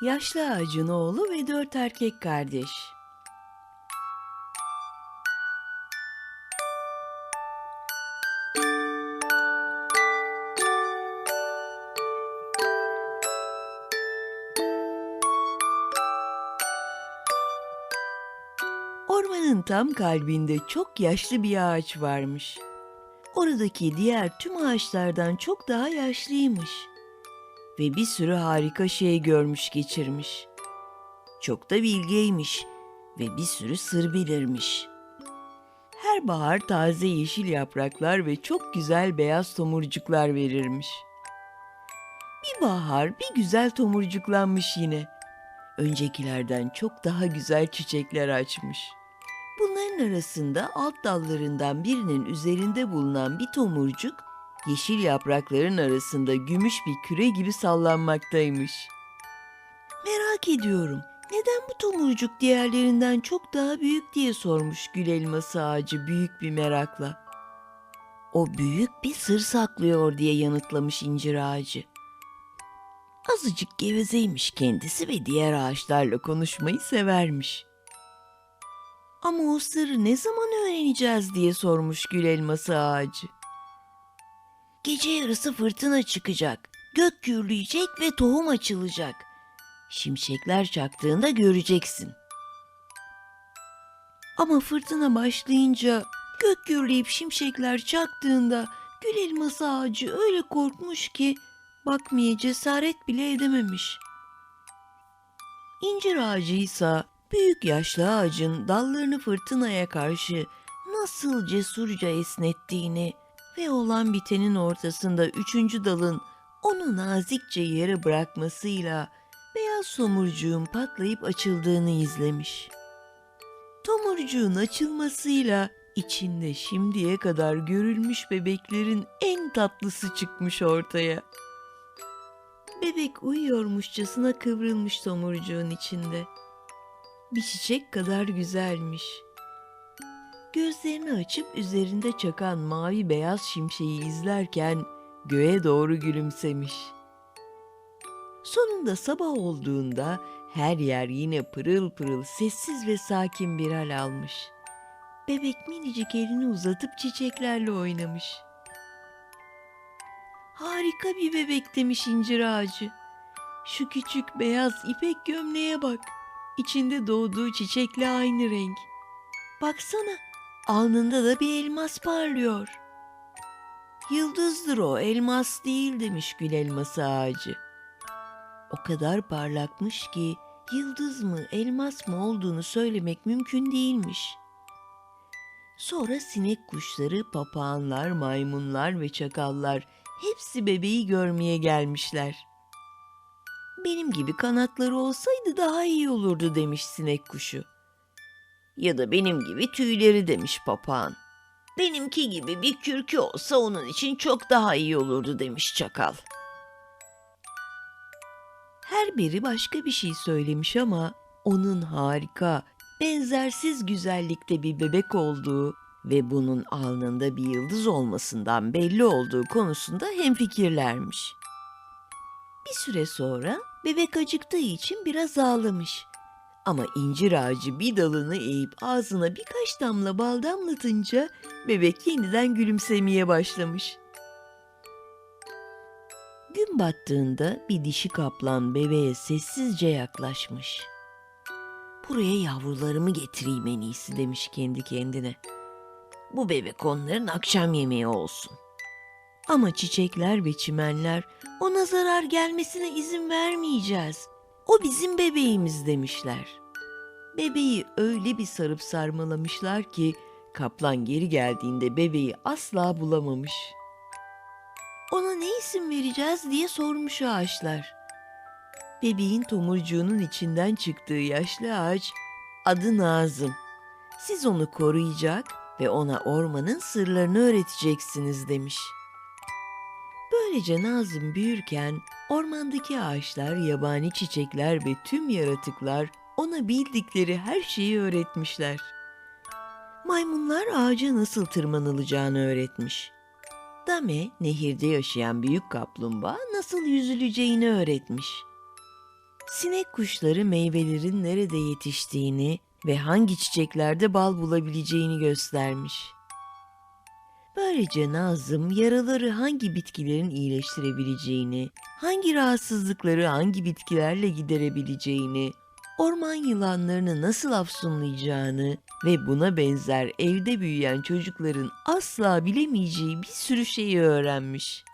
Yaşlı ağacın oğlu ve dört erkek kardeş. Ormanın tam kalbinde çok yaşlı bir ağaç varmış. Oradaki diğer tüm ağaçlardan çok daha yaşlıymış ve bir sürü harika şey görmüş geçirmiş. Çok da bilgeymiş ve bir sürü sır bilirmiş. Her bahar taze yeşil yapraklar ve çok güzel beyaz tomurcuklar verirmiş. Bir bahar bir güzel tomurcuklanmış yine. Öncekilerden çok daha güzel çiçekler açmış. Bunların arasında alt dallarından birinin üzerinde bulunan bir tomurcuk yeşil yaprakların arasında gümüş bir küre gibi sallanmaktaymış. Merak ediyorum. Neden bu tomurcuk diğerlerinden çok daha büyük diye sormuş gül elması ağacı büyük bir merakla. O büyük bir sır saklıyor diye yanıtlamış incir ağacı. Azıcık gevezeymiş kendisi ve diğer ağaçlarla konuşmayı severmiş. Ama o sırrı ne zaman öğreneceğiz diye sormuş gül elması ağacı. Gece yarısı fırtına çıkacak. Gök gürleyecek ve tohum açılacak. Şimşekler çaktığında göreceksin. Ama fırtına başlayınca gök gürleyip şimşekler çaktığında gül elması ağacı öyle korkmuş ki bakmaya cesaret bile edememiş. İncir ağacıysa büyük yaşlı ağacın dallarını fırtınaya karşı nasıl cesurca esnettiğini ve olan bitenin ortasında üçüncü dalın onu nazikçe yere bırakmasıyla beyaz tomurcuğun patlayıp açıldığını izlemiş. Tomurcuğun açılmasıyla içinde şimdiye kadar görülmüş bebeklerin en tatlısı çıkmış ortaya. Bebek uyuyormuşçasına kıvrılmış tomurcuğun içinde. Bir çiçek kadar güzelmiş. Gözlerini açıp üzerinde çakan mavi beyaz şimşeği izlerken göğe doğru gülümsemiş. Sonunda sabah olduğunda her yer yine pırıl pırıl sessiz ve sakin bir hal almış. Bebek minicik elini uzatıp çiçeklerle oynamış. Harika bir bebek demiş incir ağacı. Şu küçük beyaz ipek gömleğe bak. İçinde doğduğu çiçekle aynı renk. Baksana, alnında da bir elmas parlıyor. Yıldızdır o, elmas değil demiş gül elması ağacı. O kadar parlakmış ki yıldız mı, elmas mı olduğunu söylemek mümkün değilmiş. Sonra sinek kuşları, papağanlar, maymunlar ve çakallar hepsi bebeği görmeye gelmişler. Benim gibi kanatları olsaydı daha iyi olurdu demiş sinek kuşu. Ya da benim gibi tüyleri demiş papağan. Benimki gibi bir kürkü olsa onun için çok daha iyi olurdu demiş çakal. Her biri başka bir şey söylemiş ama onun harika, benzersiz güzellikte bir bebek olduğu ve bunun alnında bir yıldız olmasından belli olduğu konusunda hemfikirlermiş. Bir süre sonra bebek acıktığı için biraz ağlamış. Ama incir ağacı bir dalını eğip ağzına birkaç damla bal damlatınca bebek yeniden gülümsemeye başlamış. Gün battığında bir dişi kaplan bebeğe sessizce yaklaşmış. Buraya yavrularımı getireyim en iyisi demiş kendi kendine. Bu bebek onların akşam yemeği olsun. Ama çiçekler ve çimenler ona zarar gelmesine izin vermeyeceğiz. O bizim bebeğimiz demişler. Bebeği öyle bir sarıp sarmalamışlar ki kaplan geri geldiğinde bebeği asla bulamamış. Ona ne isim vereceğiz diye sormuş ağaçlar. Bebeğin tomurcuğunun içinden çıktığı yaşlı ağaç adı Nazım. Siz onu koruyacak ve ona ormanın sırlarını öğreteceksiniz demiş. Böylece Nazım büyürken ormandaki ağaçlar, yabani çiçekler ve tüm yaratıklar ona bildikleri her şeyi öğretmişler. Maymunlar ağaca nasıl tırmanılacağını öğretmiş. Dame, nehirde yaşayan büyük kaplumbağa nasıl yüzüleceğini öğretmiş. sinek kuşları meyvelerin nerede yetiştiğini ve hangi çiçeklerde bal bulabileceğini göstermiş. Böylece Nazım yaraları hangi bitkilerin iyileştirebileceğini, hangi rahatsızlıkları hangi bitkilerle giderebileceğini, orman yılanlarını nasıl afsunlayacağını ve buna benzer evde büyüyen çocukların asla bilemeyeceği bir sürü şeyi öğrenmiş.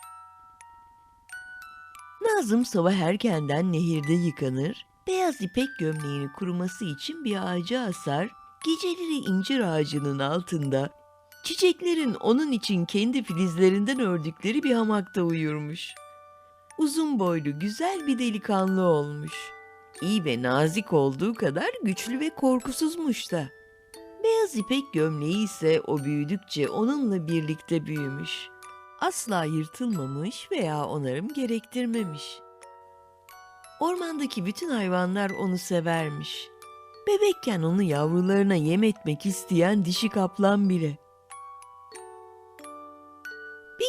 Nazım sabah erkenden nehirde yıkanır, beyaz ipek gömleğini kuruması için bir ağaca asar, geceleri incir ağacının altında çiçeklerin onun için kendi filizlerinden ördükleri bir hamakta uyurmuş. Uzun boylu güzel bir delikanlı olmuş. İyi ve nazik olduğu kadar güçlü ve korkusuzmuş da. Beyaz ipek gömleği ise o büyüdükçe onunla birlikte büyümüş. Asla yırtılmamış veya onarım gerektirmemiş. Ormandaki bütün hayvanlar onu severmiş. Bebekken onu yavrularına yem etmek isteyen dişi kaplan bile.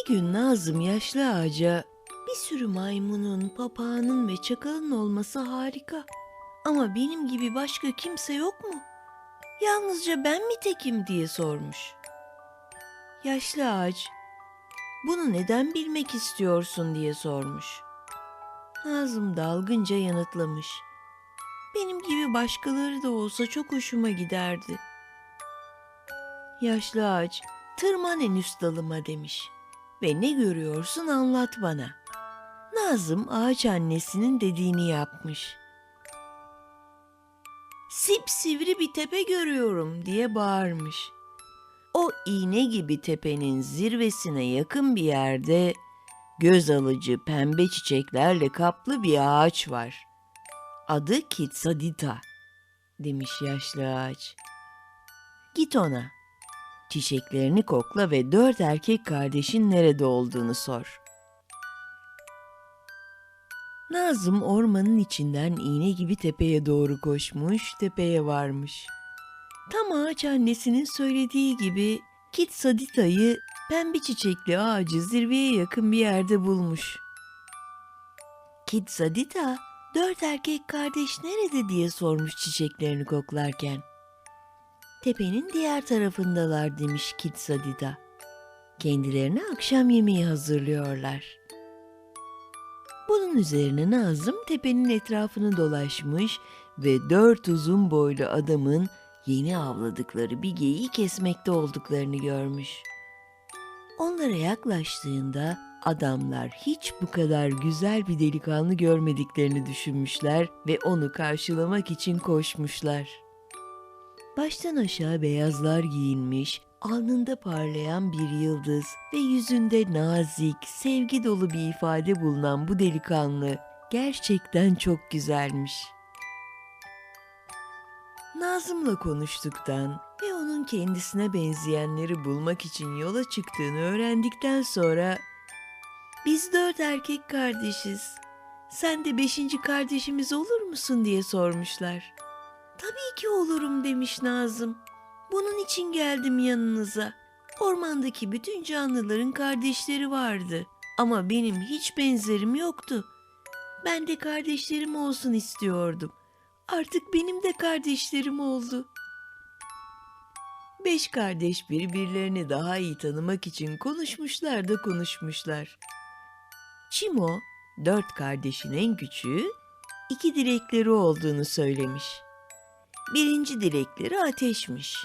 Gün Nazım yaşlı ağaca bir sürü maymunun, papağanın ve çakalın olması harika. Ama benim gibi başka kimse yok mu? Yalnızca ben mi tekim diye sormuş. Yaşlı ağaç, bunu neden bilmek istiyorsun diye sormuş. Nazım dalgınca yanıtlamış. Benim gibi başkaları da olsa çok hoşuma giderdi. Yaşlı ağaç, tırman en üst dalıma demiş. Ve ne görüyorsun anlat bana. Nazım ağaç annesinin dediğini yapmış. Sipsivri bir tepe görüyorum diye bağırmış. O iğne gibi tepenin zirvesine yakın bir yerde göz alıcı pembe çiçeklerle kaplı bir ağaç var. Adı Kitsadita demiş yaşlı ağaç. Git ona. Çiçeklerini kokla ve dört erkek kardeşin nerede olduğunu sor. Nazım ormanın içinden iğne gibi tepeye doğru koşmuş, tepeye varmış. Tam ağaç annesinin söylediği gibi Kit Sadita'yı pembe çiçekli ağacı zirveye yakın bir yerde bulmuş. Kit Sadita, dört erkek kardeş nerede diye sormuş çiçeklerini koklarken. Tepenin diğer tarafındalar demiş Kit Sadita. Kendilerine akşam yemeği hazırlıyorlar. Bunun üzerine Nazım tepenin etrafını dolaşmış ve dört uzun boylu adamın yeni avladıkları bir geyiği kesmekte olduklarını görmüş. Onlara yaklaştığında adamlar hiç bu kadar güzel bir delikanlı görmediklerini düşünmüşler ve onu karşılamak için koşmuşlar. Baştan aşağı beyazlar giyinmiş, alnında parlayan bir yıldız ve yüzünde nazik, sevgi dolu bir ifade bulunan bu delikanlı gerçekten çok güzelmiş. Nazım'la konuştuktan ve onun kendisine benzeyenleri bulmak için yola çıktığını öğrendikten sonra biz dört erkek kardeşiz. Sen de beşinci kardeşimiz olur musun diye sormuşlar. Tabii ki olurum demiş Nazım. Bunun için geldim yanınıza. Ormandaki bütün canlıların kardeşleri vardı. Ama benim hiç benzerim yoktu. Ben de kardeşlerim olsun istiyordum. Artık benim de kardeşlerim oldu. Beş kardeş birbirlerini daha iyi tanımak için konuşmuşlar da konuşmuşlar. Çimo, dört kardeşin en küçüğü, iki dilekleri olduğunu söylemiş. Birinci dilekleri ateşmiş.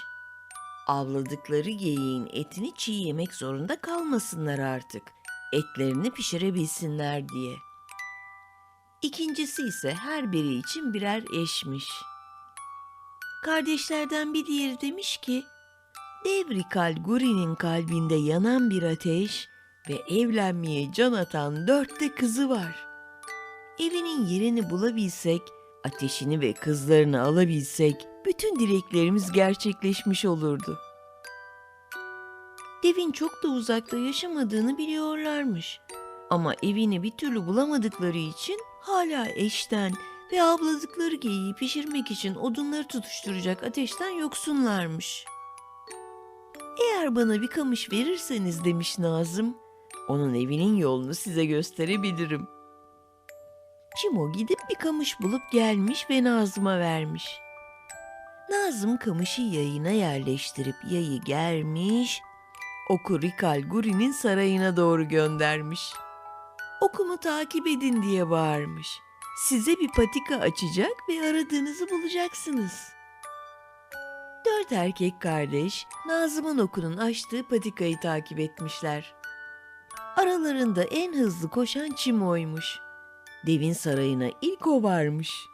Avladıkları geyiğin etini çiğ yemek zorunda kalmasınlar artık. Etlerini pişirebilsinler diye. İkincisi ise her biri için birer eşmiş. Kardeşlerden bir diğeri demiş ki, Devrikal Guri'nin kalbinde yanan bir ateş ve evlenmeye can atan dört de kızı var. Evinin yerini bulabilsek, ateşini ve kızlarını alabilsek, bütün dileklerimiz gerçekleşmiş olurdu. Devin çok da uzakta yaşamadığını biliyorlarmış. Ama evini bir türlü bulamadıkları için hala eşten ve avladıkları geyiği pişirmek için odunları tutuşturacak ateşten yoksunlarmış. Eğer bana bir kamış verirseniz demiş Nazım, onun evinin yolunu size gösterebilirim. Çimo gidip bir kamış bulup gelmiş ve Nazım'a vermiş. Nazım kamışı yayına yerleştirip yayı germiş, oku Rikal Guri'nin sarayına doğru göndermiş. Okumu takip edin diye bağırmış. Size bir patika açacak ve aradığınızı bulacaksınız. Dört erkek kardeş Nazım'ın okunun açtığı patikayı takip etmişler. Aralarında en hızlı koşan Çimo'ymuş. Devin sarayına ilk o varmış.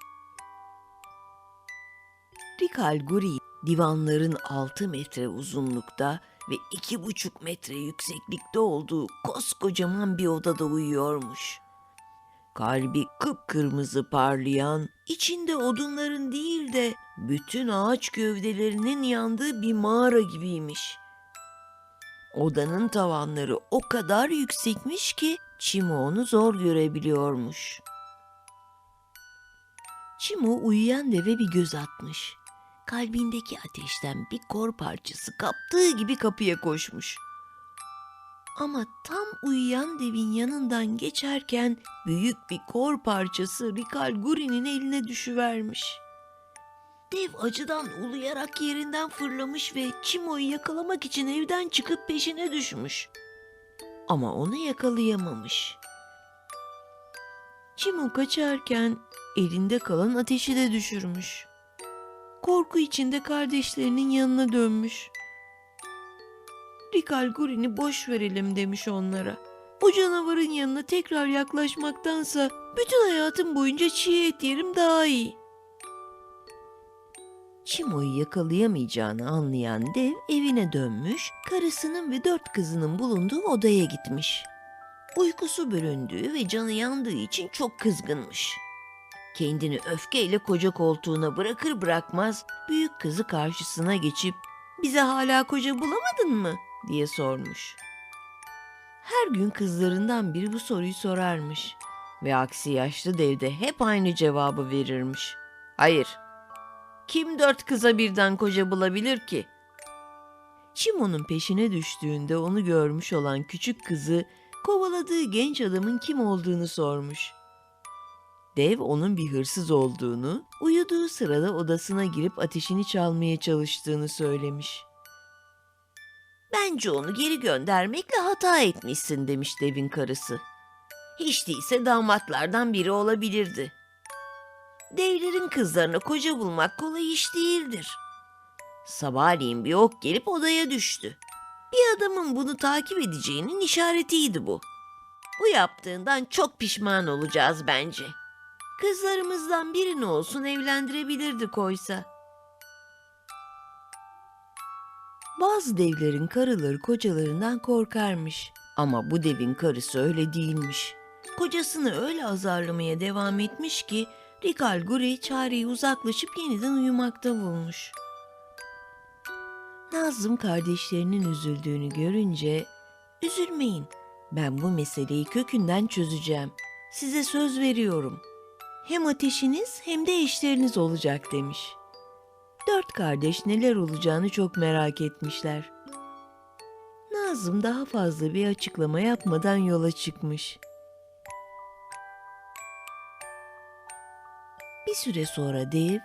Rikal Guri divanların 6 metre uzunlukta ve 2,5 metre yükseklikte olduğu koskocaman bir odada uyuyormuş. Kalbi kıpkırmızı parlayan, içinde odunların değil de bütün ağaç gövdelerinin yandığı bir mağara gibiymiş. Odanın tavanları o kadar yüksekmiş ki Çimo onu zor görebiliyormuş. Çimo uyuyan deve bir göz atmış. Kalbindeki ateşten bir kor parçası kaptığı gibi kapıya koşmuş. Ama tam uyuyan devin yanından geçerken büyük bir kor parçası Rikal Guri'nin eline düşüvermiş. Dev acıdan uluyarak yerinden fırlamış ve Çimo'yu yakalamak için evden çıkıp peşine düşmüş. Ama onu yakalayamamış. Çimo kaçarken elinde kalan ateşi de düşürmüş. Korku içinde kardeşlerinin yanına dönmüş. Rikal Guri'ni boş verelim demiş onlara. Bu canavarın yanına tekrar yaklaşmaktansa bütün hayatım boyunca çiğ et yerim daha iyi. Çimo'yu yakalayamayacağını anlayan dev evine dönmüş, karısının ve dört kızının bulunduğu odaya gitmiş. Uykusu bölündüğü ve canı yandığı için çok kızgınmış. Kendini öfkeyle koca koltuğuna bırakır bırakmaz büyük kızı karşısına geçip bize hala koca bulamadın mı diye sormuş. Her gün kızlarından biri bu soruyu sorarmış ve aksi yaşlı dev de hep aynı cevabı verirmiş. Hayır, kim dört kıza birden koca bulabilir ki? Çimo'nun peşine düştüğünde onu görmüş olan küçük kızı kovaladığı genç adamın kim olduğunu sormuş. Dev onun bir hırsız olduğunu, uyuduğu sırada odasına girip ateşini çalmaya çalıştığını söylemiş. Bence onu geri göndermekle hata etmişsin demiş devin karısı. Hiç değilse damatlardan biri olabilirdi. Devlerin kızlarına koca bulmak kolay iş değildir. Sabahleyin bir ok gelip odaya düştü. Bir adamın bunu takip edeceğinin işaretiydi bu. Bu yaptığından çok pişman olacağız bence. Kızlarımızdan birini olsun evlendirebilirdik oysa. Bazı devlerin karıları kocalarından korkarmış. Ama bu devin karısı öyle değilmiş. Kocasını öyle azarlamaya devam etmiş ki Rikal Guri çareyi uzaklaşıp yeniden uyumakta bulmuş. Nazım kardeşlerinin üzüldüğünü görünce "Üzülmeyin. Ben bu meseleyi kökünden çözeceğim. Size söz veriyorum. Hem ateşiniz hem de eşleriniz olacak." demiş. Dört kardeş neler olacağını çok merak etmişler. Nazım daha fazla bir açıklama yapmadan yola çıkmış. Süre sonra dev,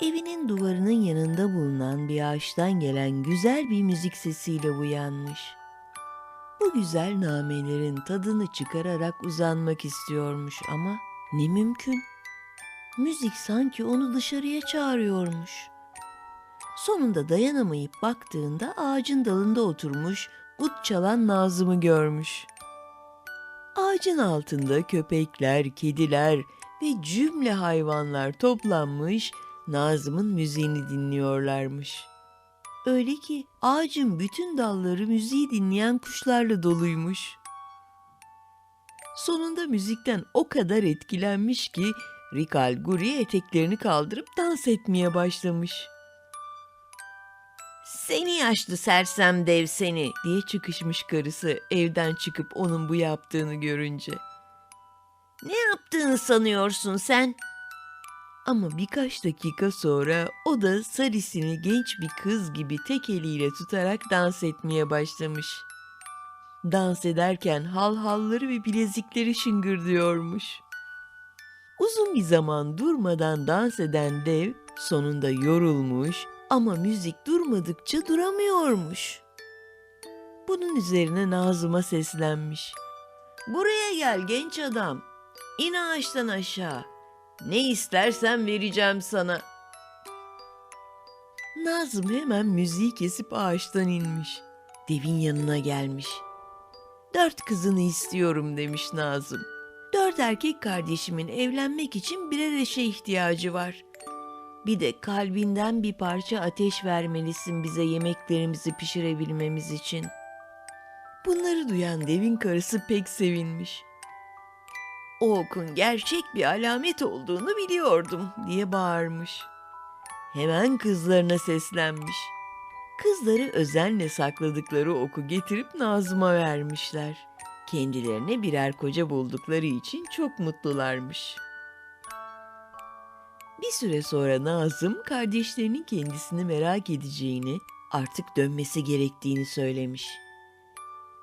evinin duvarının yanında bulunan bir ağaçtan gelen güzel bir müzik sesiyle uyanmış. Bu güzel namelerin tadını çıkararak uzanmak istiyormuş ama ne mümkün. Müzik sanki onu dışarıya çağırıyormuş. Sonunda dayanamayıp baktığında ağacın dalında oturmuş ut çalan Nazım'ı görmüş. Ağacın altında köpekler, kediler ve cümle hayvanlar toplanmış Nazım'ın müziğini dinliyorlarmış. Öyle ki ağacın bütün dalları müziği dinleyen kuşlarla doluymuş. Sonunda müzikten o kadar etkilenmiş ki Rikal Guri eteklerini kaldırıp dans etmeye başlamış. Seni yaşlı sersem dev seni diye çıkışmış karısı evden çıkıp onun bu yaptığını görünce. Ne yaptığını sanıyorsun sen? Ama birkaç dakika sonra o da Saris'ini genç bir kız gibi tek eliyle tutarak dans etmeye başlamış. Dans ederken hal halları ve bilezikleri şıngırdıyormuş. Uzun bir zaman durmadan dans eden dev sonunda yorulmuş ama müzik durmadıkça duramıyormuş. Bunun üzerine Nazım'a seslenmiş. Buraya gel genç adam. İn ağaçtan aşağı. Ne istersen vereceğim sana. Nazım hemen müziği kesip ağaçtan inmiş. Devin yanına gelmiş. Dört kızını istiyorum demiş Nazım. Dört erkek kardeşimin evlenmek için birer eşe ihtiyacı var. Bir de kalbinden bir parça ateş vermelisin bize yemeklerimizi pişirebilmemiz için. Bunları duyan devin karısı pek sevinmiş. O okun gerçek bir alamet olduğunu biliyordum diye bağırmış. Hemen kızlarına seslenmiş. Kızları özenle sakladıkları oku getirip Nazım'a vermişler. Kendilerine birer koca buldukları için çok mutlularmış. Bir süre sonra Nazım kardeşlerinin kendisini merak edeceğini, artık dönmesi gerektiğini söylemiş.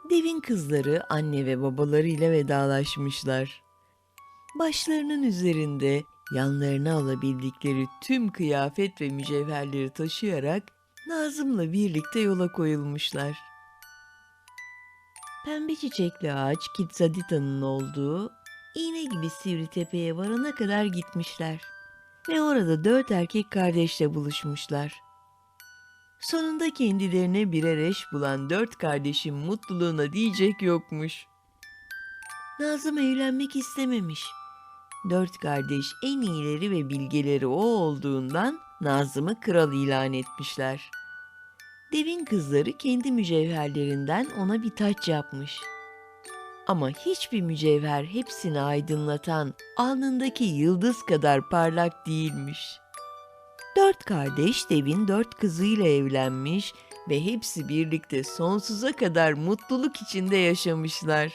Devin kızları anne ve babalarıyla vedalaşmışlar. Başlarının üzerinde yanlarına alabildikleri tüm kıyafet ve mücevherleri taşıyarak Nazım'la birlikte yola koyulmuşlar. Pembe çiçekli ağaç Kitsadita'nın olduğu iğne gibi sivri tepeye varana kadar gitmişler ve orada dört erkek kardeşle buluşmuşlar. Sonunda kendilerine birer eş bulan dört kardeşin mutluluğuna diyecek yokmuş. Nazım evlenmek istememiş. Dört kardeş en iyileri ve bilgeleri o olduğundan Nazım'ı kral ilan etmişler. Devin kızları kendi mücevherlerinden ona bir taç yapmış. Ama hiçbir mücevher hepsini aydınlatan alnındaki yıldız kadar parlak değilmiş. Dört kardeş devin dört kızıyla evlenmiş ve hepsi birlikte sonsuza kadar mutluluk içinde yaşamışlar.